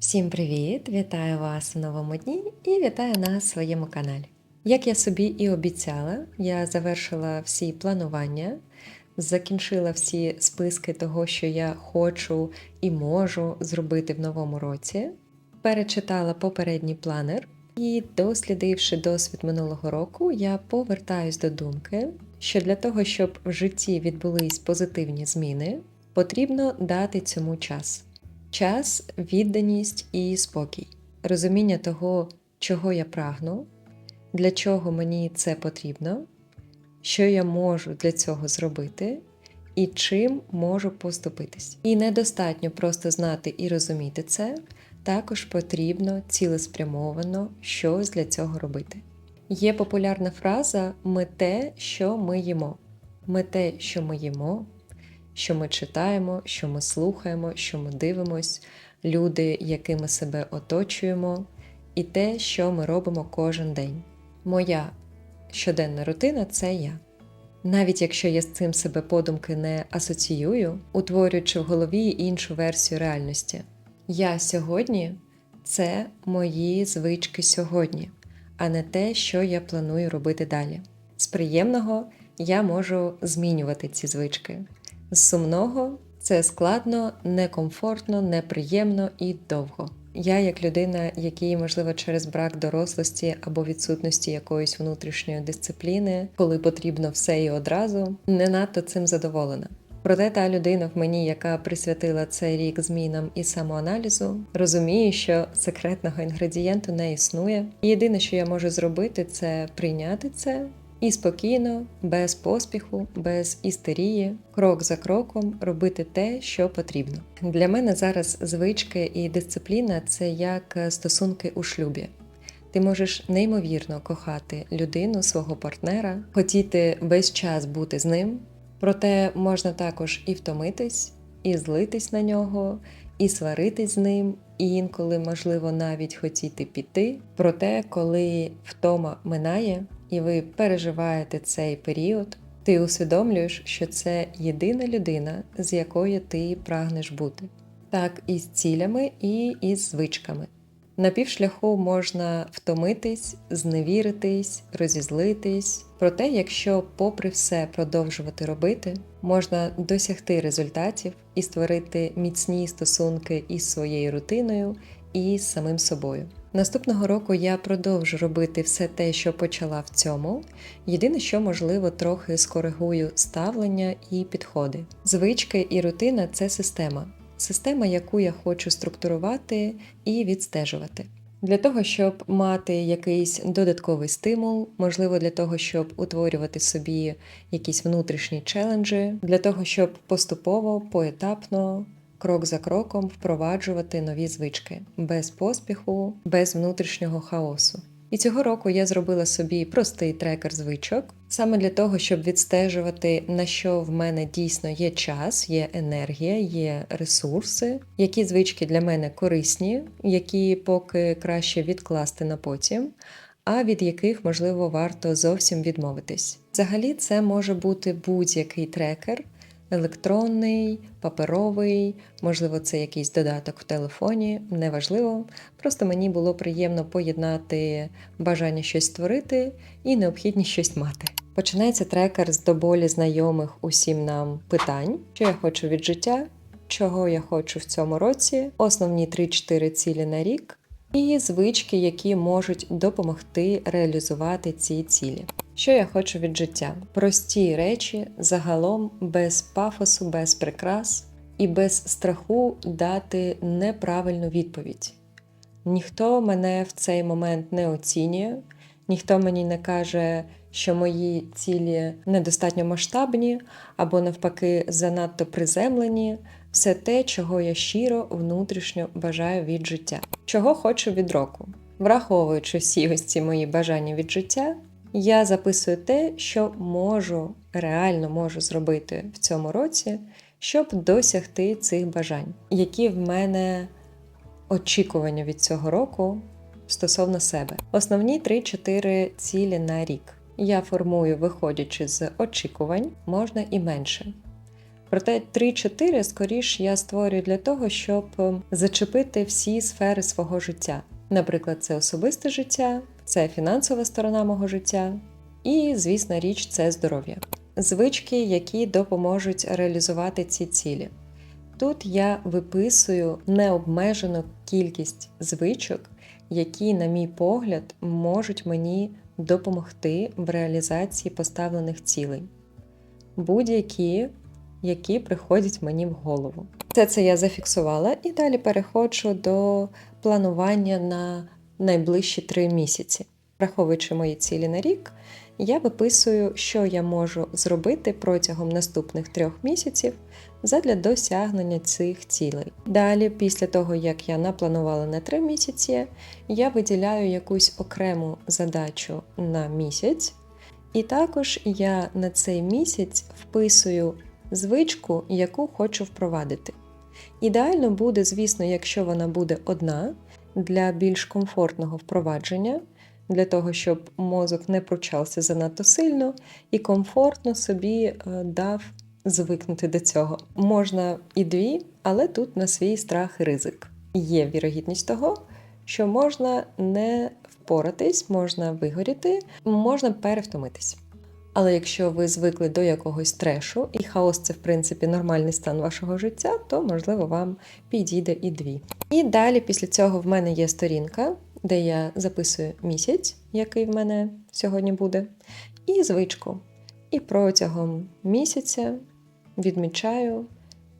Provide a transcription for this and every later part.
Всім привіт! Вітаю вас у новому дні і вітаю на своєму каналі. Як я собі і обіцяла, я завершила всі планування, закінчила всі списки того, що я хочу і можу зробити в новому році, перечитала попередній планер і, дослідивши досвід минулого року, я повертаюсь до думки, що для того, щоб в житті відбулись позитивні зміни, потрібно дати цьому час. Час, відданість і спокій, розуміння того, чого я прагну, для чого мені це потрібно, що я можу для цього зробити і чим можу поступитись. І недостатньо просто знати і розуміти це, також потрібно цілеспрямовано щось для цього робити. Є популярна фраза Ми те, що ми їмо. Ми те, що ми їмо, що ми читаємо, що ми слухаємо, що ми дивимось, люди, якими себе оточуємо, і те, що ми робимо кожен день. Моя щоденна рутина це я. Навіть якщо я з цим себе подумки не асоціюю, утворюючи в голові іншу версію реальності. Я сьогодні це мої звички сьогодні, а не те, що я планую робити далі. З приємного я можу змінювати ці звички. З сумного це складно, некомфортно, неприємно і довго. Я, як людина, якій, можливо, через брак дорослості або відсутності якоїсь внутрішньої дисципліни, коли потрібно все і одразу, не надто цим задоволена. Проте та людина в мені, яка присвятила цей рік змінам і самоаналізу, розуміє, що секретного інгредієнту не існує. І єдине, що я можу зробити, це прийняти це і спокійно, без поспіху, без істерії, крок за кроком робити те, що потрібно. Для мене зараз звички і дисципліна це як стосунки у шлюбі. Ти можеш неймовірно кохати людину, свого партнера, хотіти весь час бути з ним, проте можна також і втомитись, і злитись на нього, і сваритись з ним, і інколи, можливо, навіть хотіти піти. Проте, коли втома минає, і ви переживаєте цей період, ти усвідомлюєш, що це єдина людина, з якою ти прагнеш бути, так і з цілями, і із звичками. На півшляху можна втомитись, зневіритись, розізлитись. Проте, якщо, попри все, продовжувати робити, можна досягти результатів і створити міцні стосунки із своєю рутиною і з самим собою. Наступного року я продовжу робити все те, що почала в цьому. Єдине, що можливо, трохи скоригую ставлення і підходи. Звички і рутина це система. Система, яку я хочу структурувати і відстежувати. Для того, щоб мати якийсь додатковий стимул, можливо, для того, щоб утворювати собі якісь внутрішні челенджі, для того, щоб поступово, поетапно крок за кроком впроваджувати нові звички без поспіху, без внутрішнього хаосу. І цього року я зробила собі простий трекер звичок саме для того, щоб відстежувати, на що в мене дійсно є час, є енергія, є ресурси, які звички для мене корисні, які поки краще відкласти на потім. А від яких можливо варто зовсім відмовитись. Взагалі, це може бути будь-який трекер, електронний, паперовий, можливо, це якийсь додаток в телефоні, неважливо. Просто мені було приємно поєднати бажання щось створити і необхідність щось мати. Починається трекер з до болі знайомих усім нам питань, що я хочу від життя, чого я хочу в цьому році, основні 3-4 цілі на рік. І звички, які можуть допомогти реалізувати ці цілі. Що я хочу від життя? Прості речі загалом без пафосу, без прикрас і без страху дати неправильну відповідь. Ніхто мене в цей момент не оцінює, ніхто мені не каже, що мої цілі недостатньо масштабні або, навпаки, занадто приземлені. Все те, чого я щиро внутрішньо бажаю від життя. Чого хочу від року. Враховуючи всі ось ці мої бажання від життя, я записую те, що можу, реально можу зробити в цьому році, щоб досягти цих бажань, які в мене очікування від цього року стосовно себе. Основні 3-4 цілі на рік. Я формую, виходячи з очікувань, можна і менше. Проте 3-4 скоріш я створюю для того, щоб е, зачепити всі сфери свого життя. Наприклад, це особисте життя, це фінансова сторона мого життя, і, звісно, річ, це здоров'я. Звички, які допоможуть реалізувати ці цілі. Тут я виписую необмежену кількість звичок, які, на мій погляд, можуть мені допомогти в реалізації поставлених цілей. Будь-які, які приходять мені в голову. Все це я зафіксувала і далі переходжу до планування на найближчі три місяці. Враховуючи мої цілі на рік, я виписую, що я можу зробити протягом наступних трьох місяців задля досягнення цих цілей. Далі, після того, як я напланувала на три місяці, я виділяю якусь окрему задачу на місяць, і також я на цей місяць вписую звичку, яку хочу впровадити. Ідеально буде, звісно, якщо вона буде одна для більш комфортного впровадження, для того, щоб мозок не пручався занадто сильно і комфортно собі е, дав звикнути до цього. Можна і дві, але тут на свій страх і ризик. Є вірогідність того, що можна не впоратись, можна вигоріти, можна перевтомитись. Але якщо ви звикли до якогось трешу, і хаос це в принципі нормальний стан вашого життя, то можливо вам підійде і дві. І далі після цього в мене є сторінка, де я записую місяць, який в мене сьогодні буде, і звичку. І протягом місяця відмічаю,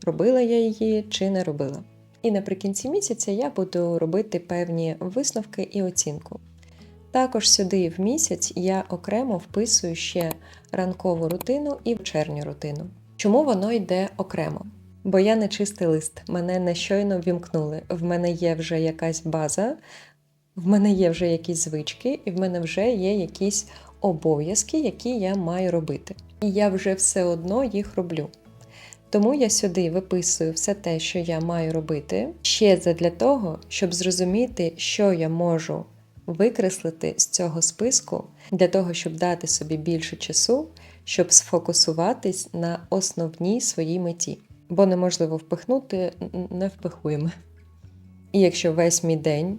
робила я її чи не робила. І наприкінці місяця я буду робити певні висновки і оцінку. Також сюди в місяць я окремо вписую ще ранкову рутину і вечірню рутину. Чому воно йде окремо? Бо я не чистий лист, мене не щойно вімкнули. В мене є вже якась база, в мене є вже якісь звички, і в мене вже є якісь обов'язки, які я маю робити. І я вже все одно їх роблю. Тому я сюди виписую все те, що я маю робити, ще для того, щоб зрозуміти, що я можу викреслити з цього списку, для того, щоб дати собі більше часу, щоб сфокусуватись на основній своїй меті. Бо неможливо впихнути, не впихуємо. І якщо весь мій день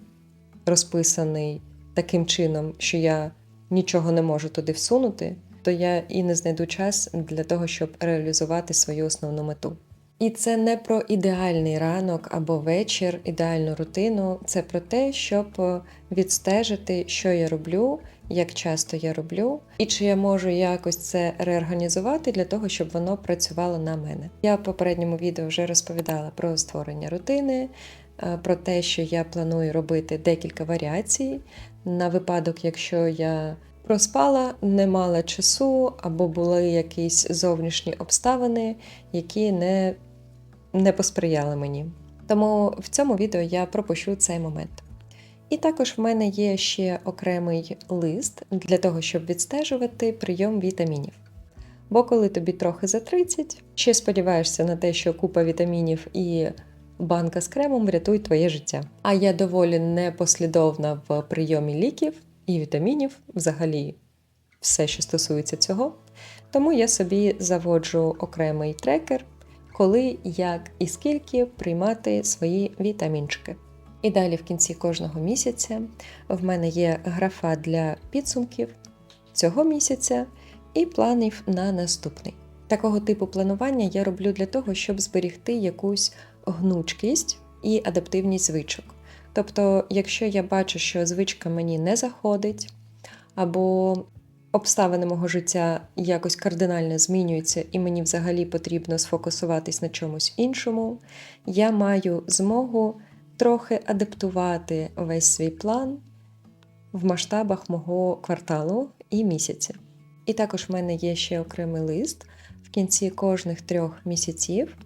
розписаний таким чином, що я нічого не можу туди всунути, то я і не знайду час для того, щоб реалізувати свою основну мету. І це не про ідеальний ранок або вечір, ідеальну рутину. Це про те, щоб відстежити, що я роблю, як часто я роблю, і чи я можу якось це реорганізувати для того, щоб воно працювало на мене. Я в попередньому відео вже розповідала про створення рутини, е, про те, що я планую робити декілька варіацій на випадок, якщо я проспала, не мала часу або були якісь зовнішні обставини, які не не посприяли мені. Тому в цьому відео я пропущу цей момент. І також в мене є ще окремий лист для того, щоб відстежувати прийом вітамінів. Бо коли тобі трохи за 30, ще сподіваєшся на те, що купа вітамінів і банка з кремом врятують твоє життя. А я доволі непослідовна в прийомі ліків і вітамінів, взагалі все, що стосується цього. Тому я собі заводжу окремий трекер, коли, як і скільки приймати свої вітамінчики. І далі в кінці кожного місяця в мене є графа для підсумків цього місяця і планів на наступний. Такого типу планування я роблю для того, щоб зберігти якусь гнучкість і адаптивність звичок. Тобто, якщо я бачу, що звичка мені не заходить, або обставини мого життя якось кардинально змінюються, і мені взагалі потрібно сфокусуватись на чомусь іншому, я маю змогу трохи адаптувати весь свій план в масштабах мого кварталу і місяця. І також в мене є ще окремий лист. В кінці кожних трьох місяців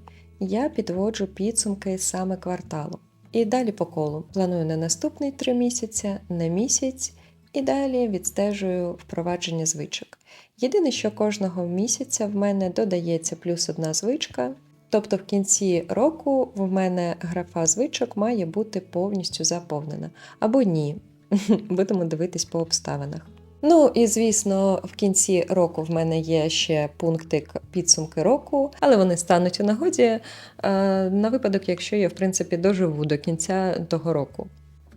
я підводжу підсумки саме кварталу. І далі по колу. Планую на наступний три місяці, на місяць і далі відстежую впровадження звичок. Єдине, що кожного місяця в мене додається плюс одна звичка, тобто в кінці року в мене графа звичок має бути повністю заповнена. Або ні. Будемо дивитись по обставинах. Ну і звісно, в кінці року в мене є ще пунктик підсумки року, але вони стануть у нагоді е, на випадок, якщо я в принципі доживу до кінця того року.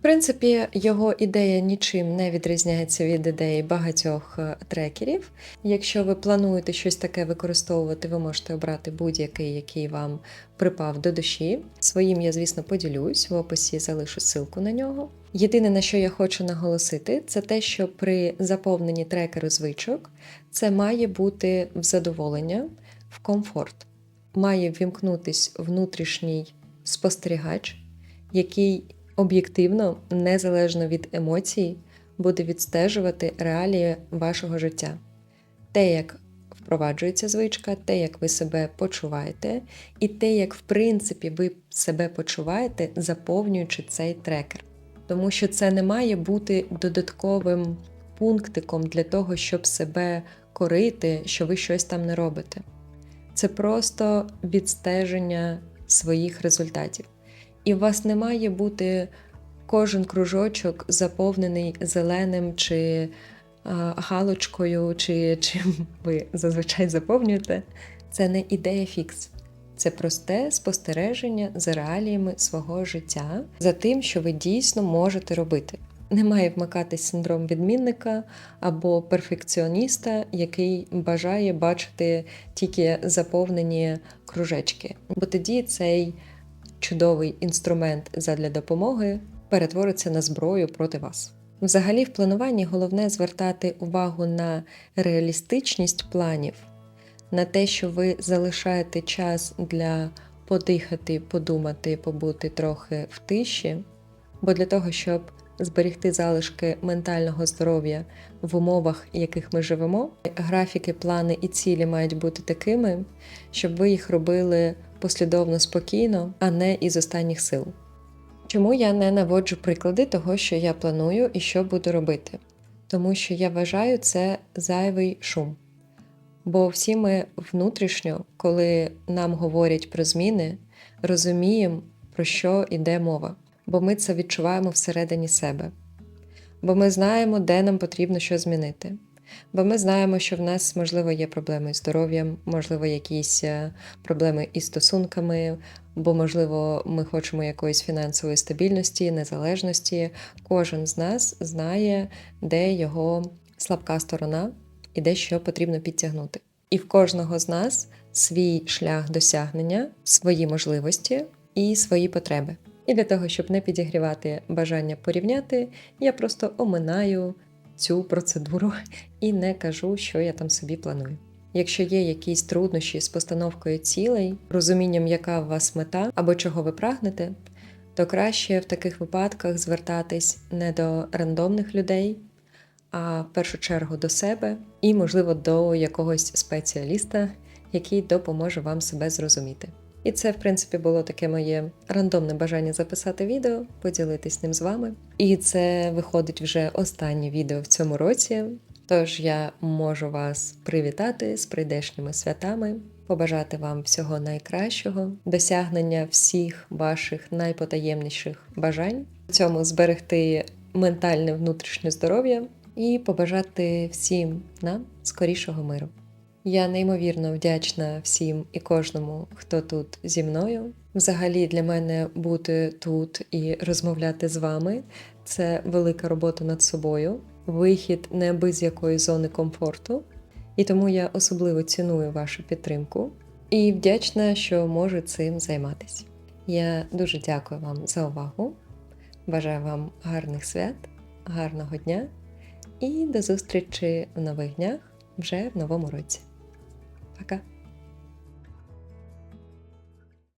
Принципі, його ідея нічим не відрізняється від ідеї багатьох е, трекерів. Якщо ви плануєте щось таке використовувати, ви можете обрати будь-який, який вам припав до душі. Своїм я, звісно, поділюсь в описі залишу ссылку на нього. Єдине, на що я хочу наголосити, це те, що при заповненні трекеру звичок це має бути в задоволення, в комфорт. Має ввімкнутись внутрішній спостерігач, який об'єктивно, незалежно від емоцій, буде відстежувати реалії вашого життя. Те, як впроваджується звичка, те, як ви себе почуваєте, і те, як в принципі ви себе почуваєте, заповнюючи цей трекер. Тому що це не має бути додатковим пунктиком для того, щоб себе корити, що ви щось там не робите. Це просто відстеження своїх результатів. І у вас не має бути кожен кружочок заповнений зеленим чи галочкою, чи чим ви зазвичай заповнюєте. Це не ідея фікс. Це просте спостереження за реаліями свого життя, за тим, що ви дійсно можете робити. Не має вмикатись синдром відмінника або перфекціоніста, який бажає бачити тільки заповнені кружечки. Бо тоді цей чудовий інструмент задля допомоги перетвориться на зброю проти вас. Взагалі, в плануванні головне звертати увагу на реалістичність планів, на те, що ви залишаєте час для подихати, подумати, побути трохи в тиші, бо для того, щоб зберегти залишки ментального здоров'я в умовах, в яких ми живемо, графіки, плани і цілі мають бути такими, щоб ви їх робили послідовно спокійно, а не із останніх сил. Чому я не наводжу приклади того, що я планую і що буду робити? Тому що я вважаю це зайвий шум. Бо всі ми внутрішньо, коли нам говорять про зміни, розуміємо, про що йде мова, бо ми це відчуваємо всередині себе. Бо ми знаємо, де нам потрібно що змінити. Бо ми знаємо, що в нас, можливо, є проблеми з здоров'ям, можливо, якісь е, проблеми із стосунками, бо, можливо, ми хочемо якоїсь фінансової стабільності, незалежності. Кожен з нас знає, де його слабка сторона і де що потрібно підтягнути. І в кожного з нас свій шлях досягнення, свої можливості і свої потреби. І для того, щоб не підігрівати бажання порівняти, я просто оминаю цю процедуру і не кажу, що я там собі планую. Якщо є якісь труднощі з постановкою цілей, розумінням, яка у вас мета або чого ви прагнете, то краще в таких випадках звертатись не до рандомних людей, а в першу чергу до себе і, можливо, до якогось спеціаліста, який допоможе вам себе зрозуміти. І це, в принципі, було таке моє рандомне бажання записати відео, поділитись ним з вами. І це виходить вже останнє відео в цьому році. Тож я можу вас привітати з прийдешніми святами, побажати вам всього найкращого, досягнення всіх ваших найпотаємніших бажань, в цьому зберегти ментальне внутрішнє здоров'я і побажати всім нам скорішого миру. Я неймовірно вдячна всім і кожному, хто тут зі мною. Взагалі, для мене бути тут і розмовляти з вами це велика робота над собою, вихід не без якої зони комфорту. І тому я особливо ціную вашу підтримку і вдячна, що можу цим займатися. Я дуже дякую вам за увагу. Бажаю вам гарних свят, гарного дня і до зустрічі в нових днях вже в новому році. Пока!